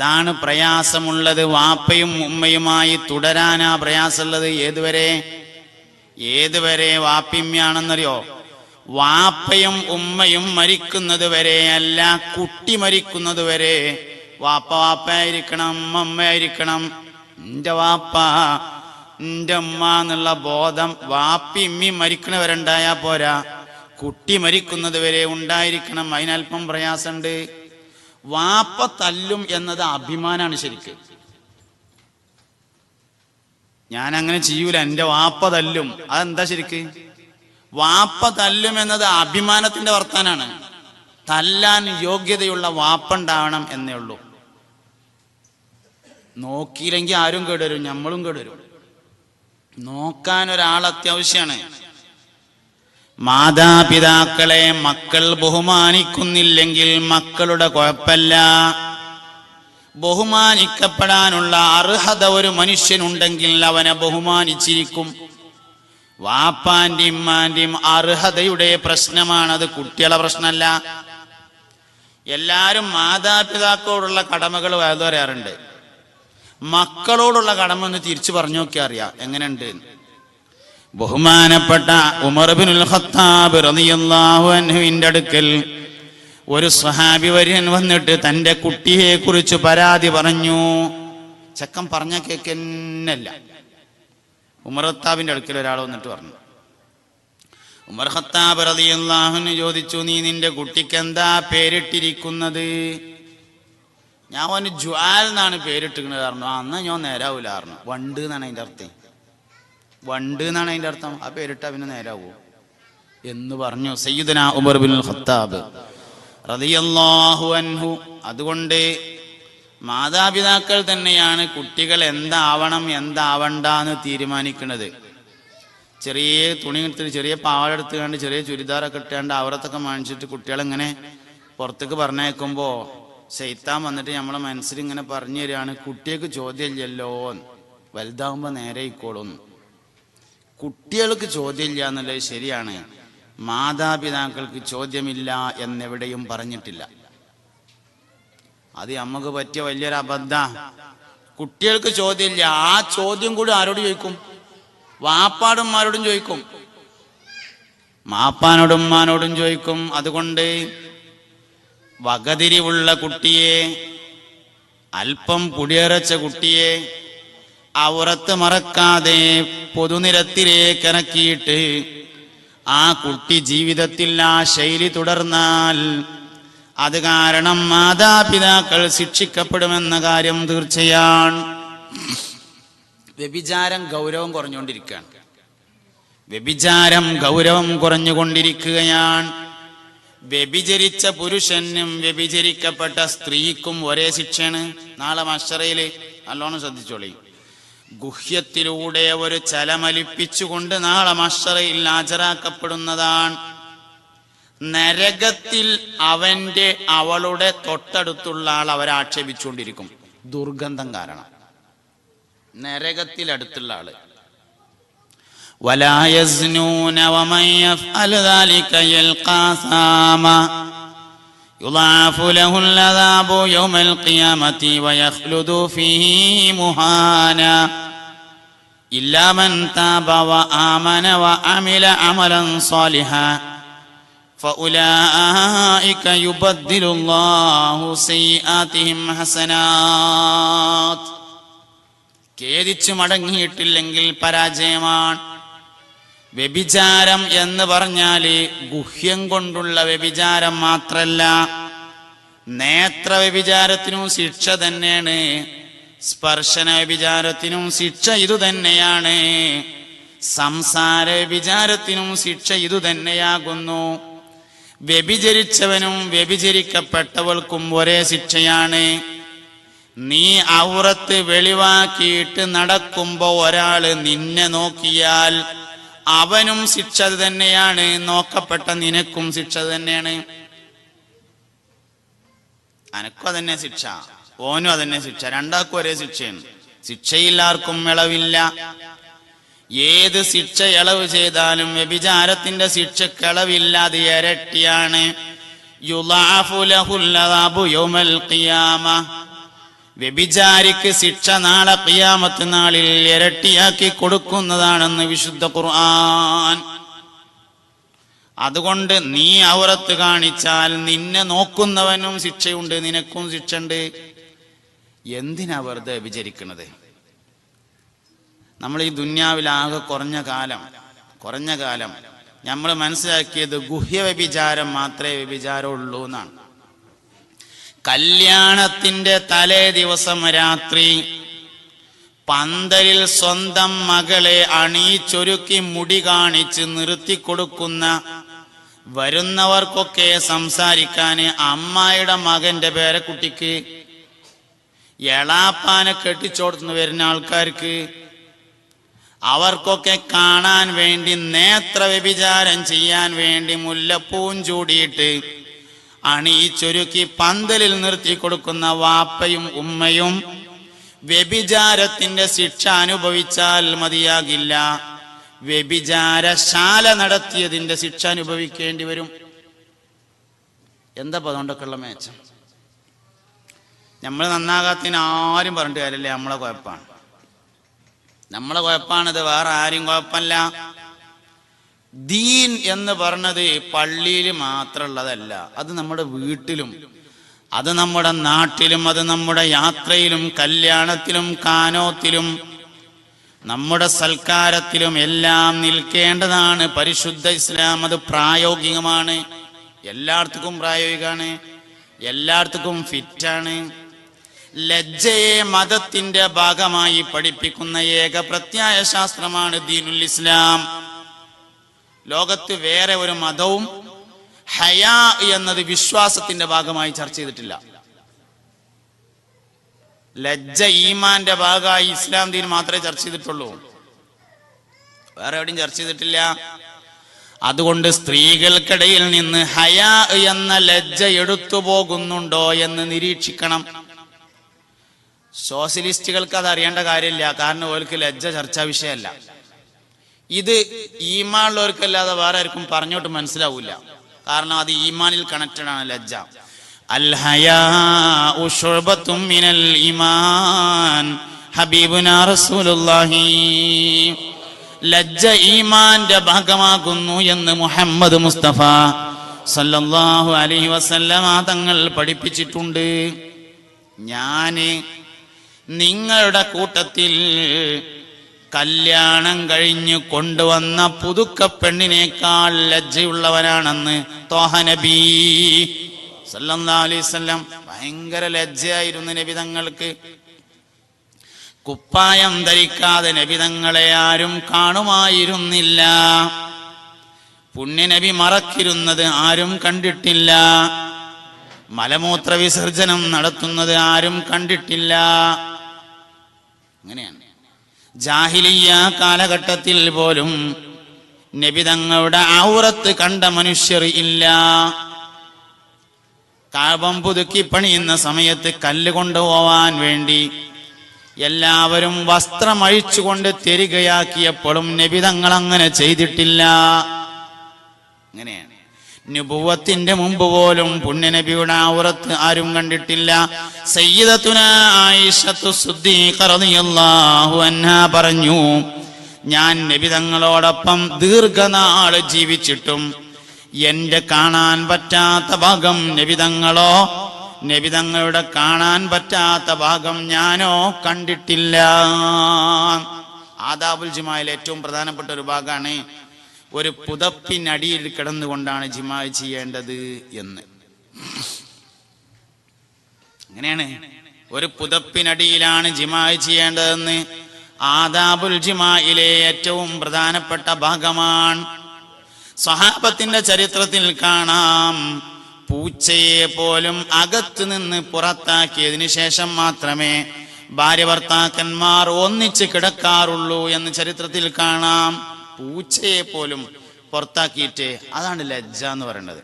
അതാണ് പ്രയാസമുള്ളത്. വാപ്പയും ഉമ്മയുമായി തുടരാനാ പ്രയാസമുള്ളത്. ഏതുവരെ? ഏതുവരെ വാപ്പിമ്യാണെന്നറിയോ വാപ്പയും ഉമ്മയും മരിക്കുന്നത് വരെ അല്ല കുട്ടി മരിക്കുന്നത് വരെ വാപ്പ വാപ്പയായിരിക്കണം അമ്മമ്മയായിരിക്കണം എന്റെ വാപ്പ എന്റെ ഉമ്മ എന്നുള്ള ബോധം വാപ്പി ഇമ്മി മരിക്കണവരുണ്ടായാ പോരാ. കുട്ടി മരിക്കുന്നത് വരെ ഉണ്ടായിരിക്കണം. അതിനല്പം പ്രയാസമുണ്ട്. വാപ്പ തല്ലും എന്നത് അഭിമാനാണ് ശരിക്ക്. ഞാൻ അങ്ങനെ ചെയ്യൂല എന്റെ വാപ്പ തല്ലും. അതെന്താ ശരിക്ക്? വാപ്പ തല്ലും എന്നത് അഭിമാനത്തിന്റെ വർത്താനാണ്. തല്ലാൻ യോഗ്യതയുള്ള വാപ്പ ഉണ്ടാവണം എന്നേ ഉള്ളൂ. നോക്കിയില്ലെങ്കിൽ ആരും കേടുവരും നമ്മളും കേടുവരും നോക്കാൻ ഒരാൾ അത്യാവശ്യമാണ് മാതാപിതാക്കളെ മക്കൾ ബഹുമാനിക്കുന്നില്ലെങ്കിൽ മക്കളുടെ കുഴപ്പമില്ല ബഹുമാനിക്കപ്പെടാനുള്ള അർഹത ഒരു മനുഷ്യനുണ്ടെങ്കിൽ അവനെ ബഹുമാനിച്ചിരിക്കും. വാപ്പാന്റെയും ഉമ്മാന്റെയും അർഹതയുടെ പ്രശ്നമാണത് കുട്ടികളെ പ്രശ്നമല്ല. എല്ലാവരും മാതാപിതാക്കളോടുള്ള കടമകൾ വേദ പറയാറുണ്ട് മക്കളോടുള്ള കടമ ഒന്ന് തിരിച്ചു പറഞ്ഞു നോക്കിയാൽ അറിയാം. എങ്ങനെയുണ്ട്. ബഹുമാനപ്പെട്ട ഉമർബിനുൽ ഖത്താബ് റളിയല്ലാഹു അടുക്കൽ ഒരു സ്വഹാബി വര്യൻ വന്നിട്ട് തന്റെ കുട്ടിയെ കുറിച്ച് പരാതി പറഞ്ഞു. ചക്കൻ പറഞ്ഞ കേക്കന്നല്ല. ഉമർ ഖത്താബിന്റെ അടുക്കൽ ഒരാൾ വന്നിട്ട് പറഞ്ഞു. ഉമർ ഖത്താബ് റളിയല്ലാഹുവിന് ചോദിച്ചു നീ നിന്റെ കുട്ടിക്ക് എന്താ പേരിട്ടിരിക്കുന്നത്? ഞാൻ അവന് ജ്വാൽ എന്നാണ് പേരിട്ടിരിക്കുന്നത് കാരണം അന്ന് ഞാൻ നേരാവൂലായിരുന്നു വണ്ട് എന്നാണ് അതിന്റെ അർത്ഥം. വണ്ട് എന്നാണ് അതിന്റെ അർത്ഥം. ആ പേരിട്ട പിന്നെ നേരാവൂ. എന്ന് പറഞ്ഞു സയ്യിദന ഉമർ ബിൻ ഖത്താബ് റളിയല്ലാഹു അൻഹു. അതുകൊണ്ട് മാതാപിതാക്കൾ തന്നെയാണ് കുട്ടികൾ എന്താവണം എന്താവണ്ട എന്ന് തീരുമാനിക്കുന്നത്. ചെറിയ തുണി എടുത്തിട്ട് ചെറിയ പാവാട കണ്ട് ചെറിയ ചുരിദാറൊക്കെ ഇട്ടുകൊണ്ട് അവരത്തൊക്കെ മാണിച്ചിട്ട് കുട്ടികളെങ്ങനെ പുറത്തേക്ക് പറഞ്ഞേക്കുമ്പോൾ ശൈത്താൻ വന്നിട്ട് നമ്മളെ മനസ്സിൽ ഇങ്ങനെ പറഞ്ഞു തരികയാണ് കുട്ടികൾക്ക് ചോദ്യമില്ലല്ലോ എന്ന്. വലുതാവുമ്പോൾ നേരെ ഇക്കോളും കുട്ടികൾക്ക് ചോദ്യമില്ല എന്നുള്ളത് ശരിയാണ്. മാതാപിതാക്കൾക്ക് ചോദ്യമില്ല എന്നെവിടെയും പറഞ്ഞിട്ടില്ല. അത് നമുക്ക് പറ്റിയ വലിയൊരു അബദ്ധ. കുട്ടികൾക്ക് ചോദ്യമില്ല. ആ ചോദ്യം കൂടി ആരോട് ചോദിക്കും? വാപ്പാടുമാരോടും ചോദിക്കും. മാപ്പാനോടും മാനോടും ചോദിക്കും. അതുകൊണ്ട് വകതിരിവുള്ള കുട്ടിയെ അല്പം പുടിയറച്ച കുട്ടിയെ അവറത്ത് മറക്കാതെ പൊതുനിരത്തിലേക്ക് ഇറക്കിയിട്ട് ആ കുട്ടി ജീവിതത്തിൽ ആ ശൈലി തുടർന്നാൽ അത് കാരണം മാതാപിതാക്കൾ ശിക്ഷിക്കപ്പെടുമെന്ന കാര്യം തീർച്ചയാണ്. വ്യഭിചാരം ഗൗരവം കുറഞ്ഞുകൊണ്ടിരിക്കുകയാണ്. വ്യഭിചാരം ഗൗരവം കുറഞ്ഞുകൊണ്ടിരിക്കുകയാണ്. വ്യഭിചരിച്ച പുരുഷനും വ്യഭിചരിക്കപ്പെട്ട സ്ത്രീക്കും ഒരേ ശിക്ഷയാണ്. നാളെ മഷറയിൽ നല്ലോണം ശ്രദ്ധിച്ചോളി. ഗുഹ്യത്തിലൂടെ ഒരു ചലമലിപ്പിച്ചുകൊണ്ട് നാളെ മഷറയിൽ ഹാജരാക്കപ്പെടുന്നതാണ്. നരകത്തിൽ അവന്റെ അവളുടെ തൊട്ടടുത്തുള്ള ആൾ അവരെ ആക്ഷേപിച്ചുകൊണ്ടിരിക്കും. ദുർഗന്ധം കാരണം. നരകത്തിൽ അടുത്തുള്ള ആൾ വലായസ്നൂനവമയ്യ വമയ്യ അലതാലിക്കയൽ കാസാമ ذلك يلقى ثاما يضاعف له العذاب يوم القيامة ويخلد فيه مهانا إلا من تاب وآمن وعمل عملا صالحا فأولئك يبدل الله سيئاتهم حسنات ഖേദിച്ചു മടങ്ങിയിട്ടില്ലെങ്കിൽ പരാജയമാണ് വ്യഭിചാരം എന്ന് പറഞ്ഞാൽ ഗുഹ്യം കൊണ്ടുള്ള വ്യഭിചാരം മാത്രല്ല. നേത്ര വ്യഭിചാരത്തിനും ശിക്ഷ തന്നെയാണ്. സ്പർശന വ്യഭിചാരത്തിനും ശിക്ഷ ഇതു തന്നെയാണ്. സംസാര വ്യഭിചാരത്തിനും ശിക്ഷ ഇതു തന്നെയാകുന്നു. വ്യഭിചരിച്ചവനും വ്യഭിചരിക്കപ്പെട്ടവൾക്കും ഒരേ ശിക്ഷയാണ്. നീ ഔറത്ത് വെളിവാക്കിയിട്ട് നടക്കുമ്പോ ഒരാൾ നിന്നെ നോക്കിയാൽ അവനും ശിക്ഷ തന്നെയാണ്. നോക്കപ്പെട്ട നിനക്കും ശിക്ഷ തന്നെയാണ്. അനക്കും അതന്നെ ശിക്ഷ. ഓനും അതന്നെ ശിക്ഷ. രണ്ടാൾക്കും ഒരേ ശിക്ഷയാണ്. ശിക്ഷയില്ലാർക്കും ഇളവില്ല. ഏത് ശിക്ഷ ഇളവ് ചെയ്താലും വ്യഭിചാരത്തിന്റെ ശിക്ഷക്ക് ഇളവില്ലാതെ ഇരട്ടിയാണ്. അദാബു യൗമൽ ഖിയാമ. വ്യഭിചാരിക്ക് ശിക്ഷ നാളെ കിയാമത്ത് നാളിൽ ഇരട്ടിയാക്കി കൊടുക്കുന്നതാണെന്ന് വിശുദ്ധ ഖുർആൻ. അതുകൊണ്ട് നീ ഔറത്ത് കാണിച്ചാൽ നിന്നെ നോക്കുന്നവനും ശിക്ഷയുണ്ട് നിനക്കും ശിക്ഷയുണ്ട്. എന്തിനാ വെറുതെ വിചരിക്കുന്നത് നമ്മൾ ഈ ദുന്യാവിലാകെ കുറഞ്ഞ കാലം കുറഞ്ഞ കാലം. നമ്മൾ മനസ്സിലാക്കിയത് ഗുഹ്യ വ്യഭിചാരം മാത്രമേ വ്യഭിചാരമുള്ളൂ എന്നാണ്. കല്യാണത്തിന്റെ തലേ ദിവസം രാത്രി പന്തലിൽ സ്വന്തം മകളെ അണിയിച്ചൊരുക്കി മുടി കാണിച്ച് നിർത്തി കൊടുക്കുന്ന വരുന്നവർക്കൊക്കെ സംസാരിക്കാൻ അമ്മായിയുടെ മകന്റെ പേരക്കുട്ടിക്ക് എളാപ്പാനെ കെട്ടിച്ചോടുന്നു വരുന്ന ആൾക്കാർക്ക് അവർക്കൊക്കെ കാണാൻ വേണ്ടി നേത്ര വ്യഭിചാരം ചെയ്യാൻ വേണ്ടി മുല്ലപ്പൂവും ചൂടിയിട്ട് അണിയിച്ചൊരുക്കി പന്തലിൽ നിർത്തി കൊടുക്കുന്ന വാപ്പയും ഉമ്മയും വ്യഭിചാരത്തിന്റെ ശിക്ഷ അനുഭവിച്ചാൽ മതിയാകില്ല. വ്യഭിചാരശാല നടത്തിയതിന്റെ ശിക്ഷ അനുഭവിക്കേണ്ടി വരും. എന്താ പതുകൊണ്ടൊക്കെയുള്ള മേച്ചം? നമ്മൾ നന്നാകാത്തിന് ആരും പറഞ്ഞിട്ട് കാര്യമില്ല നമ്മളെ കുഴപ്പമാണ്. നമ്മളെ കുഴപ്പമാണിത് വേറെ ആരും കുഴപ്പമല്ല. ദീൻ എന്ന് പറഞ്ഞത് പള്ളിയിൽ മാത്രമുള്ളതല്ല. അത് നമ്മുടെ വീട്ടിലും അത് നമ്മുടെ നാട്ടിലും അത് നമ്മുടെ യാത്രയിലും കല്യാണത്തിലും കാനോത്തിലും നമ്മുടെ സൽക്കാരത്തിലും എല്ലാം നിൽക്കേണ്ടതാണ്. പരിശുദ്ധ ഇസ്ലാം അത് പ്രായോഗികമാണ്. എല്ലായിടത്തും പ്രായോഗികമാണ്. എല്ലായിടത്തും ഫിറ്റാണ്. ലജ്ജയെ മതത്തിന്റെ ഭാഗമായി പഠിപ്പിക്കുന്ന ഏക പ്രത്യായ ശാസ്ത്രമാണ് ദീനുൽ ഇസ്ലാം. ലോകത്ത് വേറെ ഒരു മതവും ഹയാ എന്നത് വിശ്വാസത്തിന്റെ ഭാഗമായി ചർച്ച ചെയ്തിട്ടില്ല. ലജ്ജ ഈമാന്റെ ഭാഗമായി ഇസ്ലാം ദീൻ മാത്രമേ ചർച്ച ചെയ്തിട്ടുള്ളൂ. വേറെ എവിടെയും ചർച്ച ചെയ്തിട്ടില്ല. അതുകൊണ്ട് സ്ത്രീകൾക്കിടയിൽ നിന്ന് ഹയാ എന്ന ലജ്ജ എടുത്തു പോകുന്നുണ്ടോ എന്ന് നിരീക്ഷിക്കണം. സോഷ്യലിസ്റ്റുകൾക്ക് അത് അറിയേണ്ട കാര്യമില്ല. കാരണം ഓർക്ക് ലജ്ജ ചർച്ചാ വിഷയമല്ല. ഇത് ഈമാനുള്ളവർക്കല്ലാതെ വേറെ ആർക്കും പറഞ്ഞോട്ട് മനസ്സിലാവൂല. കാരണം അത് ഈമാനിൽ കണക്റ്റഡ് ആണ് ലജ്ജ. മിനൽ ഈമാൻ ഹബീബുനാ റസൂലുള്ളാഹി. ലജ്ജ ഈമാന്റെ ഭാഗമാകുന്നു എന്ന് മുഹമ്മദ് മുസ്തഫ സല്ലല്ലാഹു അലൈഹി വസല്ലമ തങ്ങൾ പഠിപ്പിച്ചിട്ടുണ്ട്. ഞാൻ നിങ്ങളുടെ കൂട്ടത്തിൽ കല്യാണം കഴിഞ്ഞു കൊണ്ടുവന്ന പുതുക്ക പെണ്ണിനേക്കാൾ ലജ്ജയുള്ളവനാണെന്ന് തോഹനബീ നബി. സല്ലല്ലാഹു ഭയങ്കര ലജ്ജയായിരുന്നു നബി തങ്ങൾക്ക്. കുപ്പായം ധരിക്കാതെ നബിതങ്ങളെ ആരും കാണുമായിരുന്നില്ല. പുണ്യനബി മറക്കിരുന്നത് ആരും കണ്ടിട്ടില്ല. മലമൂത്ര വിസർജനം നടത്തുന്നത് ആരും കണ്ടിട്ടില്ല. അങ്ങനെയാണ്. ജാഹിലിയ കാലഘട്ടത്തിൽ പോലും നബി തങ്ങളുടെ ഔറത്ത് കണ്ട മനുഷ്യർ ഇല്ല. കാപം പുതുക്കി പണിയുന്ന സമയത്ത് കല്ല് കൊണ്ടുപോവാൻ വേണ്ടി എല്ലാവരും വസ്ത്രം അഴിച്ചുകൊണ്ട് തെരികയാക്കിയപ്പോഴും നബി തങ്ങൾ അങ്ങനെ ചെയ്തിട്ടില്ല. അങ്ങനെയാണ്. നുബുവത്തിന്റെ മുമ്പ് പോലും പുണ്യനബിയുടെ ഔറത്ത് ആരും കണ്ടിട്ടില്ല. ആയിഷത്തു റളിയല്ലാഹു പറഞ്ഞു ഞാൻ നബി തങ്ങളോടൊപ്പം ദീർഘനാൾ ജീവിച്ചിട്ടും എന്റെ കാണാൻ പറ്റാത്ത ഭാഗം നബി തങ്ങളോ നബി തങ്ങളുടെ കാണാൻ പറ്റാത്ത ഭാഗം ഞാനോ കണ്ടിട്ടില്ല. ആദാബുൽ ജുമായിൽ ഏറ്റവും പ്രധാനപ്പെട്ട ഒരു ഭാഗമാണ് ഒരു പുതപ്പിനടിയിൽ കിടന്നുകൊണ്ടാണ് ജിമാ ചെയ്യേണ്ടത് എന്ന്. അങ്ങനെയാണ്. ഒരു പുതപ്പിനടിയിലാണ് ജിമാ ചെയ്യേണ്ടതെന്ന് ആദാബുൽ ജിമായിലെ ഏറ്റവും പ്രധാനപ്പെട്ട ഭാഗമാണ്. സഹാബത്തിന്റെ ചരിത്രത്തിൽ കാണാം. പൂച്ചയെ പോലും അകത്ത് നിന്ന് പുറത്താക്കിയതിനു ശേഷം മാത്രമേ ഭാര്യ ഭർത്താക്കന്മാർ ഒന്നിച്ച് കിടക്കാറുള്ളൂ എന്ന് ചരിത്രത്തിൽ കാണാം. പൂച്ചയെ പോലും പുറത്താക്കിയിട്ട് അതാണ് ലജ്ജ എന്ന് പറയുന്നത്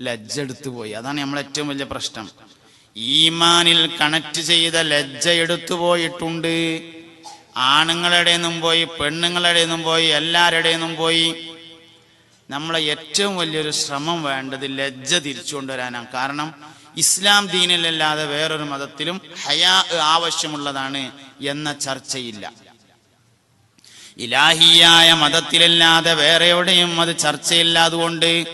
ലജ്ജ എടുത്തു പോയി. അതാണ് നമ്മളെ ഏറ്റവും വലിയ പ്രശ്നം. ഈമാനിൽ കണക്ട് ചെയ്ത ലജ്ജ എടുത്തു പോയിട്ടുണ്ട്. ആണുങ്ങളുടെ നിന്നും പോയി പെണ്ണുങ്ങളുടെ നിന്നും പോയി എല്ലാവരുടെ നിന്നും പോയി. നമ്മളെ ഏറ്റവും വലിയൊരു ശ്രമം വേണ്ടത് ലജ്ജ തിരിച്ചു കൊണ്ടുവരാനാണ്. കാരണം ഇസ്ലാം ദീനിലല്ലാതെ വേറൊരു മതത്തിലും ഹയാ ആവശ്യമുള്ളതാണ് എന്ന ചർച്ചയില്ല. ഇലാഹിയായ മതത്തിലല്ലാതെ വേറെ എവിടെയും അത് ചർച്ചയില്ലാതുകൊണ്ട്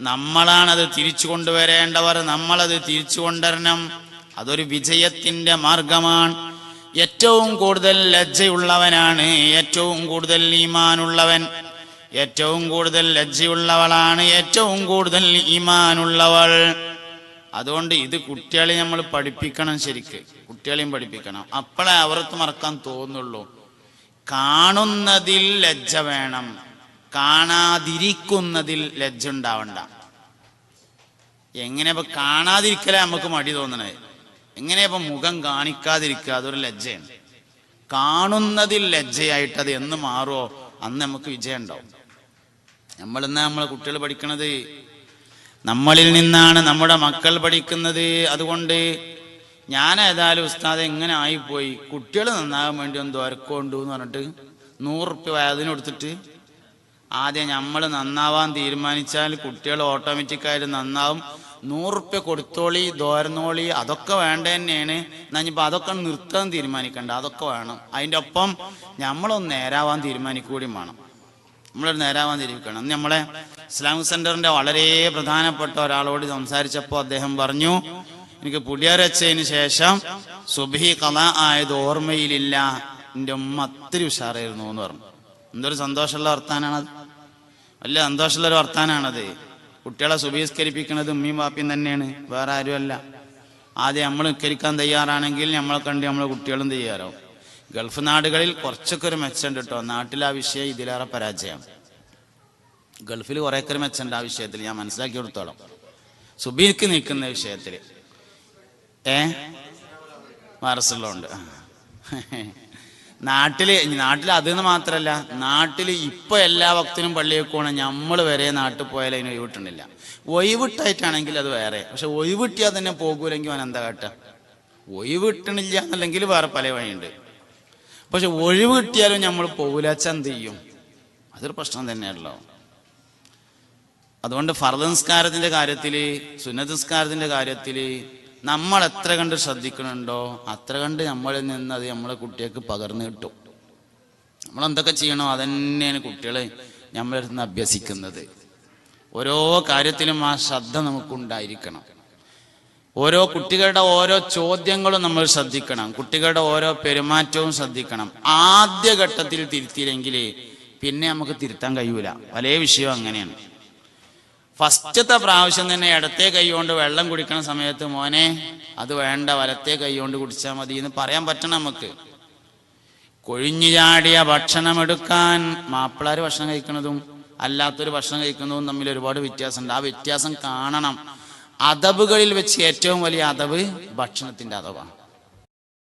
നമ്മളാണത് തിരിച്ചു കൊണ്ടുവരേണ്ടവർ നമ്മളത് തിരിച്ചു കൊണ്ടുവരണം. അതൊരു വിജയത്തിന്റെ മാർഗമാണ്. ഏറ്റവും കൂടുതൽ ലജ്ജയുള്ളവനാണ് ഏറ്റവും കൂടുതൽ ഈമാനുള്ളവൻ. ഏറ്റവും കൂടുതൽ ലജ്ജയുള്ളവളാണ് ഏറ്റവും കൂടുതൽ ഈമാനുള്ളവൾ. അതുകൊണ്ട് ഇത് കുട്ടികളെ നമ്മൾ പഠിപ്പിക്കണം ശരിക്ക്. കുട്ടികളെയും പഠിപ്പിക്കണം. അപ്പോഴേ അവർക്ക് മറക്കാൻ തോന്നുള്ളൂ. കാണുന്നതിൽ ലജ്ജ വേണം. കാണാതിരിക്കുന്നതിൽ ലജ്ജ ഉണ്ടാവണ്ട. എങ്ങനെ ഇപ്പൊ കാണാതിരിക്കല നമുക്ക് മടി തോന്നണത്? എങ്ങനെ ഇപ്പൊ മുഖം കാണിക്കാതിരിക്കുക? അതൊരു ലജ്ജയാണ്. കാണുന്നതിൽ ലജ്ജയായിട്ട് അത് എന്ന് മാറുമോ അന്ന് നമുക്ക് വിജയം ഉണ്ടാവും. നമ്മളിന്ന് നമ്മളെ കുട്ടികൾ പഠിക്കണത് നമ്മളിൽ നിന്നാണ് നമ്മുടെ മക്കൾ പഠിക്കുന്നത്. അതുകൊണ്ട് ഞാൻ ഏതായാലും ഉസ്താദ് എങ്ങനെ ആയിപ്പോയി? കുട്ടികൾ നന്നാകാൻ വേണ്ടി ഒന്ന് ദ്വരക്കൊണ്ടു എന്ന് പറഞ്ഞിട്ട് നൂറുപ്യ വയതിന് കൊടുത്തിട്ട് ആദ്യം നമ്മൾ നന്നാവാൻ തീരുമാനിച്ചാൽ കുട്ടികൾ ഓട്ടോമാറ്റിക്കായിട്ട് നന്നാവും. നൂറുപ്യ കൊടുത്തോളി ദോരന്നോളി അതൊക്കെ വേണ്ട തന്നെയാണ്. എന്നാ ഇനിയിപ്പോൾ അതൊക്കെ നിർത്താൻ തീരുമാനിക്കണ്ട അതൊക്കെ വേണം. അതിന്റെ ഒപ്പം നമ്മളൊന്ന് നേരാവാൻ തീരുമാനിക്കുകയും വേണം. നമ്മളൊരു നേരാവാൻ തീരുമാനിക്കണം. നമ്മളെ ഇസ്ലാമിക് സെന്ററിന്റെ വളരെ പ്രധാനപ്പെട്ട ഒരാളോട് സംസാരിച്ചപ്പോൾ അദ്ദേഹം പറഞ്ഞു എനിക്ക് പുളിയരച്ചതിന് ശേഷം സുബി കഥ ആയത് ഓർമ്മയിലില്ല. എന്റെ ഉമ്മ അത്തിരി ഉഷാറായിരുന്നു എന്ന് പറഞ്ഞു. എന്തൊരു സന്തോഷമുള്ള വർത്താനാണത്. വലിയ സന്തോഷമുള്ള ഒരു വർത്താനാണത്. കുട്ടികളെ സുബീസ്കരിപ്പിക്കുന്നത് ഉമ്മയും പാപ്പിയും തന്നെയാണ്. വേറെ ആരുമല്ല. ആദ്യം നമ്മൾ ഉക്കരിക്കാൻ തയ്യാറാണെങ്കിൽ നമ്മളെ കണ്ട് നമ്മളെ കുട്ടികളും തയ്യാറാവും. ഗൾഫ് നാടുകളിൽ കുറച്ചൊക്കെ ഒരു മെച്ചമുണ്ട് കേട്ടോ. നാട്ടിൽ ആ വിഷയം ഇതിലേറെ പരാജയം. ഗൾഫിൽ കുറേക്കൊരു മെച്ചമുണ്ട് ആ വിഷയത്തിൽ. ഞാൻ മനസ്സിലാക്കി കൊടുത്തോളാം. സുബീക്ക് നിൽക്കുന്ന വിഷയത്തിൽ ഏ? മാറസുള്ളതുണ്ട് നാട്ടിൽ നാട്ടിൽ അതെന്ന് മാത്രല്ല നാട്ടിൽ ഇപ്പൊ എല്ലാ ഭക്തനും പള്ളിയിൽ പോകണം നമ്മൾ വരെ നാട്ടിൽ പോയാൽ അതിന് ഒഴിവിട്ടുന്നില്ല. ഒഴിവിട്ടായിട്ടാണെങ്കിൽ അത് വേറെ. പക്ഷെ ഒഴിവിട്ടിയാൽ തന്നെ പോകൂലെങ്കിൽ അവൻ എന്താ കാട്ടുക ഒഴിവിട്ടണില്ല എന്നല്ലെങ്കിൽ വേറെ പല വഴിയുണ്ട്. പക്ഷെ ഒഴിവ് കിട്ടിയാലും നമ്മൾ പോകൂലാച്ച എന്ത് ചെയ്യും? അതൊരു പ്രശ്നം തന്നെയാണല്ലോ. അതുകൊണ്ട് ഫർദ് നിസ്കാരത്തിന്റെ കാര്യത്തിൽ സുന്നത്ത് കാര്യത്തിൽ കാര്യത്തിൽ നമ്മൾ എത്ര കണ്ട് ശ്രദ്ധിക്കണുണ്ടോ അത്ര കണ്ട് നമ്മളിൽ നിന്ന് അത് നമ്മളെ കുട്ടികൾക്ക് പകർന്നു കിട്ടും. നമ്മൾ എന്തൊക്കെ ചെയ്യണോ അതന്നെയാണ് കുട്ടികളെ നമ്മളിൽ നിന്ന് അഭ്യസിക്കുന്നത്. ഓരോ കാര്യത്തിലും ആ ശ്രദ്ധ നമുക്കുണ്ടായിരിക്കണം. ഓരോ കുട്ടികളുടെ ഓരോ ചോദ്യങ്ങളും നമ്മൾ ശ്രദ്ധിക്കണം. കുട്ടികളുടെ ഓരോ പെരുമാറ്റവും ശ്രദ്ധിക്കണം. ആദ്യ ഘട്ടത്തിൽ തിരുത്തിയില്ലെങ്കിൽ പിന്നെ നമുക്ക് തിരുത്താൻ കഴിയൂല. പല വിഷയവും അങ്ങനെയാണ്. ഫസ്റ്റത്തെ പ്രാവശ്യം തന്നെ ഇടത്തെ കൈകൊണ്ട് വെള്ളം കുടിക്കണ സമയത്ത് മോനെ അത് വേണ്ട വലത്തെ കൈകൊണ്ട് കുടിച്ചാൽ മതി എന്ന് പറയാൻ പറ്റണം നമുക്ക്. കൊഴിഞ്ഞു ചാടിയ ഭക്ഷണം എടുക്കാൻ മാപ്പിളാർ ഭക്ഷണം കഴിക്കുന്നതും അല്ലാത്തൊരു ഭക്ഷണം കഴിക്കുന്നതും തമ്മിൽ ഒരുപാട് വ്യത്യാസമുണ്ട്. ആ വ്യത്യാസം കാണണം. അതബുകളിൽ വെച്ച് ഏറ്റവും വലിയ അതവ് ഭക്ഷണത്തിന്റെ അതവാണ്